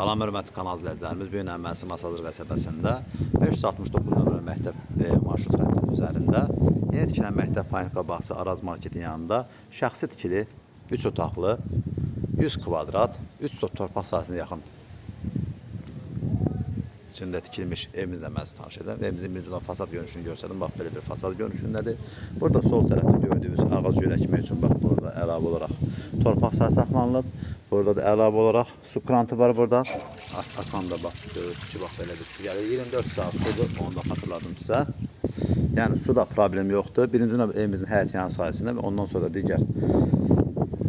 Salam hörmətli kanal izləyicilərimiz. Bu gün Əməsi Masadır qəsəbəsində 569 nömrəli məktəb e, marşrut xəttinin üzərində yeni tikilən məktəb Panika bağçası Araz marketin yanında şəxsi tikili 3 otaqlı 100 kvadrat 3 sot torpaq sahəsinə yaxın içində tikilmiş sizi tanış edirəm. Evimizin birinci fasad görünüşünü göstərdim. Bax belə bir fasad görünüşündədir. Burada sol tərəfdə gördüyünüz ağac yönəkmək üçün bax burada əlavə olaraq torpaq sahəsi saxlanılıb. Burada da əlavə olaraq su krantı var burada. Açan da bax görürsünüz ki, bax belə bir su gəlir. 24 saat sudur. Onu da xatırladım sizə. Yəni suda problem yoxdur. Birinci növbə evimizin həyət yanı sahəsində və ondan sonra digər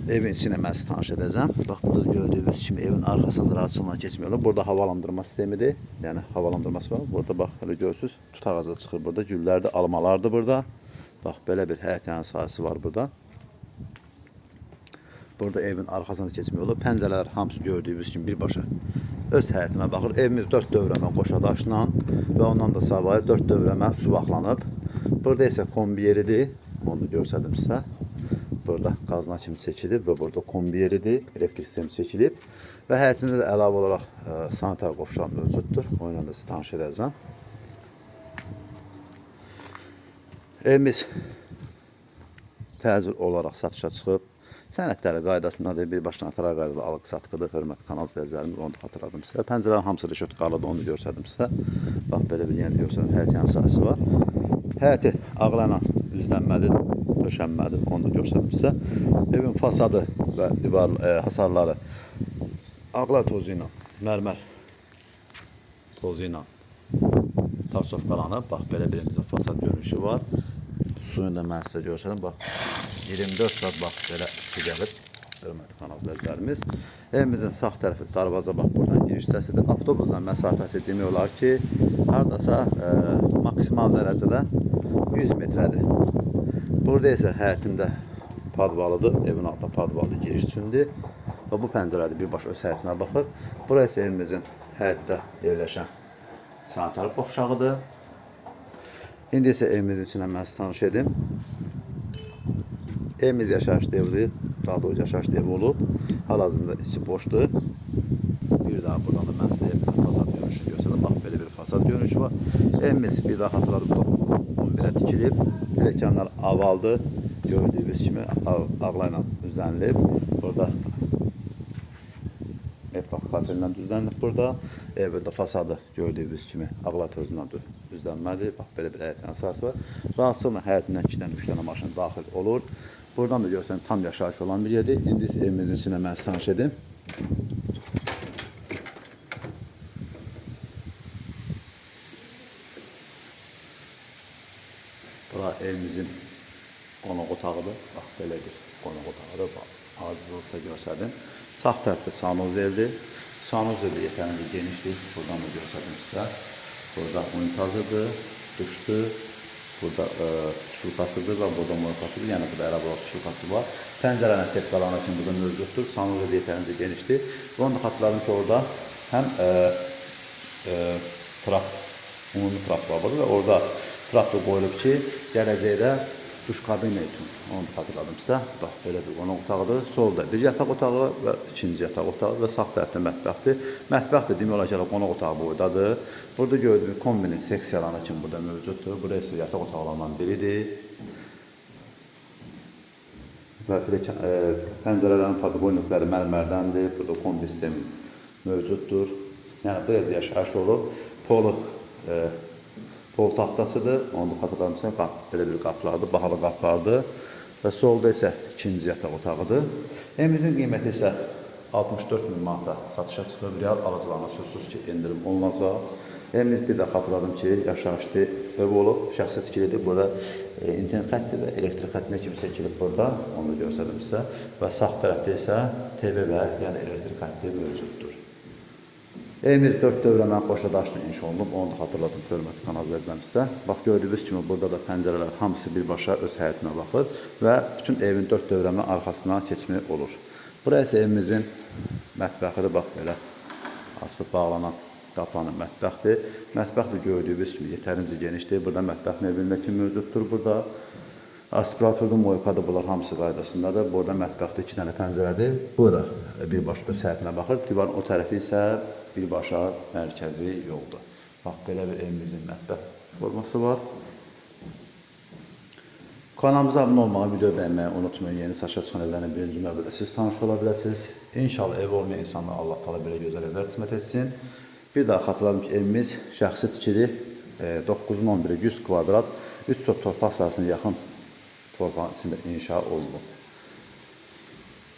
evin içine mən sizi tanış edəcəm. Bax burada gördüyünüz kimi evin arxasında rahatçılıqla keçmək olur. Burada havalandırma sistemidir. Yəni havalandırması var. Burada bax elə görürsüz, tut ağacı çıxır burada. Güllərdir, almalardır burada. Bax belə bir həyət yanı sahəsi var burada. Burada evin arxasında keçmək olur. Pəncərələr hamısı gördüyünüz kimi birbaşa öz həyətinə baxır. Evimiz 4 dövrəmə qoşa daşla və ondan da savayı 4 dövrəmə su vaxlanıb. Burada isə kombi yeridir. Onu göstərdim sizə. Burada qazna kimi seçilib və burada kombi yeridir. Elektrik sistemi seçilib və həyətində də əlavə olaraq ə, sanitar qovşaq mövcuddur. O ilə də sizi tanış edəcəm. Evimiz təcil olaraq satışa çıxıb. Sənədləri qaydasındadır. Bir başdan atara qaydalı alıq satqıdır. Hörmətli kanal izləyicilərimiz onu da xatırladım sizə. Pəncərələrin hamısı rəşot qalıdır. Onu göstərdim sizə. Bax belə bir yeni göstərdim. Həyət yan sahəsi var. Həyəti ağlayla üzlənməlidir, döşənməlidir. Onu da göstərdim sizə. Evin fasadı və divar e, hasarları ağla tozu ilə, mərmər tozu ilə tarsofqalanıb. Bax belə bir bizə fasad görünüşü var. Suyunu da mən sizə göstərim. Bax 24 saat bax belə su gəlib. Hörmətli izləyicilərimiz. Evimizin sağ tərəfi darvaza bax buradan giriş hissəsidir. Avtobusla məsafəsi demək olar ki, hardasa e, maksimal dərəcədə 100 metrədir. Burada isə həyətində padvalıdır. Evin altında padvalı giriş üçündür. Və bu pəncərədə birbaşa öz həyətinə baxır. Bura isə evimizin həyətdə yerləşən sanitar boşağıdır. İndi isə evimizin içinə mən sizi tanış edim. Evimiz yaşayış devri, daha doğrusu yaşayış devri olub. Hal-hazırda içi boşdur. Bir daha buradan da mən sizə evimizin fasad görünüşünü göstərdim. Bax belə bir fasad görünüşü var. Evimiz bir daha xatırladım 911-ə tikilib. Pilləkənlər avaldır. Gördüyünüz kimi ağ- ağlayla düzənlib. Burada etraf kafelindən düzlənib burada. Evdə fasadı gördüyünüz kimi ağla tozundan dü- düzlənməlidir. Bax belə bir həyətin əsası var. Rahatsızlıqla həyətindən 2-dən 3 dənə maşın daxil olur. Buradan da görsən tam yaşayış olan bir yerdir. İndi evimizin içinə mən sizi tanış. Evimizin qonaq otağıdır. Bax belə bir qonaq otağıdır. Bax, acizlığısa göstərdim. Sağ tərəfdə. Sanoz evi yetərincə genişdir. Buradan da göstərdim sizə. Burada unitazıdır, duşdur. Burada e, çulkasıdır və burada morkasıdır. Yəni burada ərəb olaraq çulkası var. Pəncərənin sepkalarına kimi burada mövcuddur. Sanoz evi yetərincə genişdir. Və onu da xatırladım ki, orada həm e, e, trap, ümumi trap var burada və orada trap da qoyulub ki, gələcəkdə duş kabini üçün. Onu da xatırladım sizə. Bax, belə bir qonaq otağıdır. Solda bir yataq otağı və ikinci yataq otağı və sağ tərəfdə mətbəxdir. Mətbəx də demək olar ki, qonaq otağı boydadır. Burada gördüyünüz kombinin seksiyalarına kimi burada mövcuddur. Burası isə yataq otaqlarından biridir. Və e, pəncərələrin podqoynikləri mərmərdəndir. Burada kombi sistemi mövcuddur. Yəni bu evdə yaşayış olub. Polu e, pol taxtasıdır. Onu da xatırlamısan, qap, belə bir qaplardır, bahalı qaplardır. Və solda isə ikinci yataq otağıdır. Evimizin qiyməti isə 64 min manata satışa çıxıb. Real alıcılarına sözsüz ki, endirim olunacaq. Evimiz bir də xatırladım ki, yaşayışlı ev olub, şəxsi tikilidir. Burada e, internet xətti və elektrik xəttinə kimi seçilib burada. Onu da göstərdim sizə. Və sağ tərəfdə isə TV və yəni elektrik xətti mövcuddur. Evimiz 4 dövrəmə qoşa daşla inşa olunub. Onu da xatırladım hörmətli kanal izləyicilərimizə. Bax gördüyünüz kimi burada da pəncərələr hamısı birbaşa öz həyətinə baxır və bütün evin 4 dövrəmə arxasına keçmək olur. Bura isə evimizin mətbəxidir. Bax belə açılıb bağlanan qapanan mətbəxdir. Mətbəx də gördüyünüz kimi yetərincə genişdir. Burada mətbəx mebelindəki mövcuddur burada. Aspiratordur, moykadır, bunlar hamısı qaydasındadır. Burada mətbəxdə iki dənə pəncərədir. Bu da birbaşa öz həyətinə baxır. Divarın o tərəfi isə birbaşa mərkəzi yoldur. Bax belə bir evimizin mətbəx forması var. Kanalımıza abunə olmağı, video bəyənməyi unutmayın. Yeni saçlar çıxan evlərin birinci növbədə siz tanış ola biləsiniz. İnşallah ev olmayan insanlara Allah Taala belə gözəl evlər qismət etsin. Bir daha xatırladım ki, evimiz şəxsi tikili e, 9-un 11-i 100 kvadrat 3 sot torpaq sahəsinə yaxın torpağın içində inşa olunub.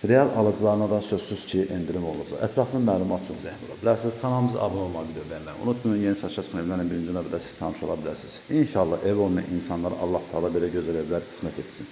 Real alıcılarına da sözsüz ki, endirim olacaq. Ətraflı məlumat üçün zəng vura bilərsiniz. Kanalımıza abunə olmağı, video bəyənməyi unutmayın. Yeni saçlar çıxan evlərin birinci növbədə siz tanış ola bilərsiniz. İnşallah ev olmayan insanlara Allah Taala belə gözəl evlər qismət etsin.